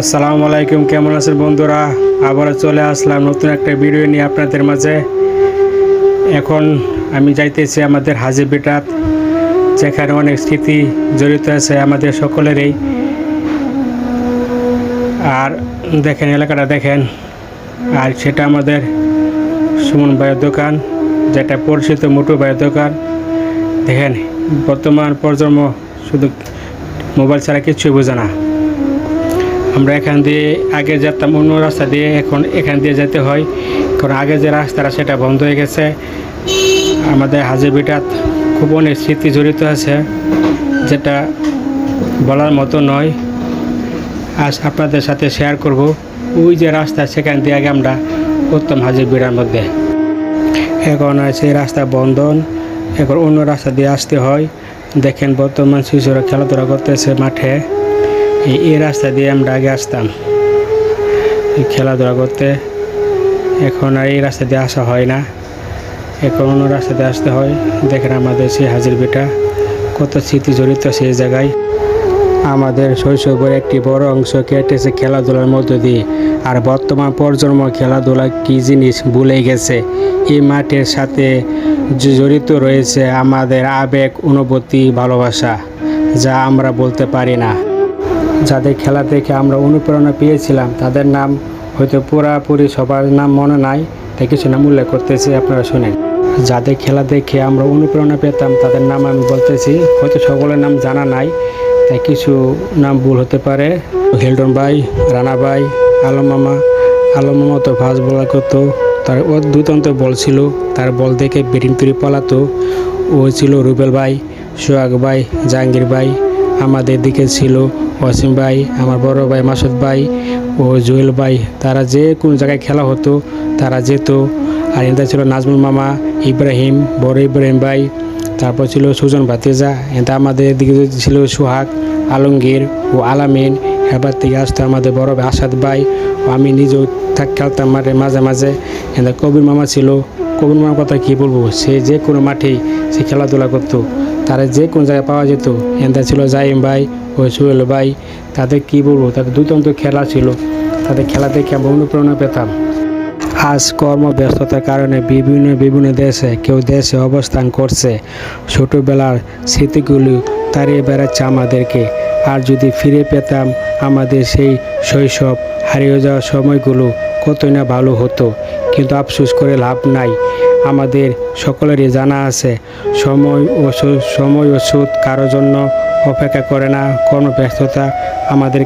আসসালামু আলাইকুম, কেমন আছেন বন্ধুরা? আবার চলে আসলাম নতুন একটা ভিডিও নিয়ে আপনাদের মাঝে। এখন আমি যাইতেছি আমাদের হাজির বেটাত, যেখানে অনেক স্মৃতি জড়িত আছে আমাদের সকলেরই। আর দেখেন, এলাকাটা দেখেন। আর সেটা আমাদের সুমন ভাইয়ের দোকান, যেটা পরিচিত মোটু ভাইয়ের দোকান। দেখেন, বর্তমান প্রজন্ম শুধু মোবাইল ছাড়া কিছুই বোঝে না। আমরা এখান দিয়ে আগে যেতাম, অন্য রাস্তা দিয়ে এখন এখান দিয়ে যেতে হয়। কারণ আগে যে রাস্তাটা, সেটা বন্ধ হয়ে গেছে। আমাদের হাজিরবিটাত খুব অনেক স্মৃতি জড়িত আছে, যেটা বলার মতো নয়। আজ আপনাদের সাথে শেয়ার করব ওই যে রাস্তা, সেখান দিয়ে আগে আমরা উত্তম হাজির বিড়ার মধ্যে। এখন আছে রাস্তা বন্ধন, এখন অন্য রাস্তা দিয়ে আসতে হয়। দেখেন বর্তমান শিশুরা খেলাধুলা করতেছে মাঠে। এই এই রাস্তা দিয়ে আমরা আগে আসতাম। খেলাধুলা করতে। এখন আর এই রাস্তা দিয়ে আসা হয় না। এখন অন্য রাস্তা দিয়ে আসতে হয়। দেখেন আমাদের সেই হাজির বেটা, কত স্মৃতি জড়িত সেই জায়গায়। আমাদের শৈশবের একটি বড় অংশ কেটেছে খেলাধুলার মধ্য দিয়ে। আর বর্তমান প্রজন্ম খেলাধুলা কী জিনিস ভুলে গেছে। এই মাঠের সাথে জড়িত রয়েছে আমাদের আবেগ, অনুভূতি, ভালোবাসা, যা আমরা বলতে পারি না। যাদের খেলা দেখে আমরা অনুপ্রেরণা পেয়েছিলাম, তাদের নাম হয়তো পুরাপুরি সবার নাম মনে নাই, তাই কিছু নাম উল্লেখ করতেছি, আপনারা শুনেন। যাদের খেলা দেখে আমরা অনুপ্রেরণা পেতাম, তাদের নাম আমি বলতেছি, হয়তো সকলের নাম জানা নাই, তাই কিছু নাম ভুল হতে পারে। হিলটন ভাই, রানা ভাই আলম মামা আলম মামা তো ফাস্ট বলার করতো, তার ও দুতন্ত বল ছিল, তার বল দেখে ব্যাটিং তৈরি পালাতো। ও ছিল রুবেল ভাই, সোহাগ ভাই, জাহাঙ্গীর ভাই আমাদের দিকে ছিল অসীম ভাই, আমার বড় ভাই মাসুদ ভাই ও জুয়েল ভাই। তারা যে কোন জায়গায় খেলা হতো, তারা যেত। আর এটা ছিল নাজমুল মামা, ইব্রাহিম, বড় ইব্রাহিম ভাই। তারপর ছিল সুজন ভাতিজা এটা আমাদের দিকে ছিল সোহাগ, আলমগীর ও আলামিন। এবার থেকে আসতো আমাদের বড় ভাই আসাদ ভাই। ও আমি নিজেও থাক, খেলতাম মাঠে মাঝে মাঝে। এটা কবির মামা ছিল। কবির মামার কথা কী বলব? সে যে কোনো মাঠেই সে খেলাধুলা করতো। তারা যে কোন জায়গায় পাওয়া যেত এনটা ছিল জাইম ভাই ও সুহেল ভাই, তাদের কী বলব? তাদের দুতন্ত খেলা ছিল। তাদের খেলা দেখে আমরা অনুপ্রেরণা পেতাম। আজ কর্মব্যস্ততার কারণে বিভিন্ন বিভিন্ন দেশে কেউ দেশে অবস্থান করছে। ছোটোবেলার স্মৃতিগুলি তাড়িয়ে বেড়াচ্ছে আমাদেরকে। আর যদি ফিরে পেতাম, আমাদের সেই শৈশব হারিয়ে যাওয়ার সময়গুলো কতই না ভালো হতো। আফসোস করে লাভ নাই। আমাদের সকলেরই জানা আছে, সময় ও সময় ও সুদ কারোর জন্য অপেক্ষা করে না, কর্মব্যস্ততা আমাদের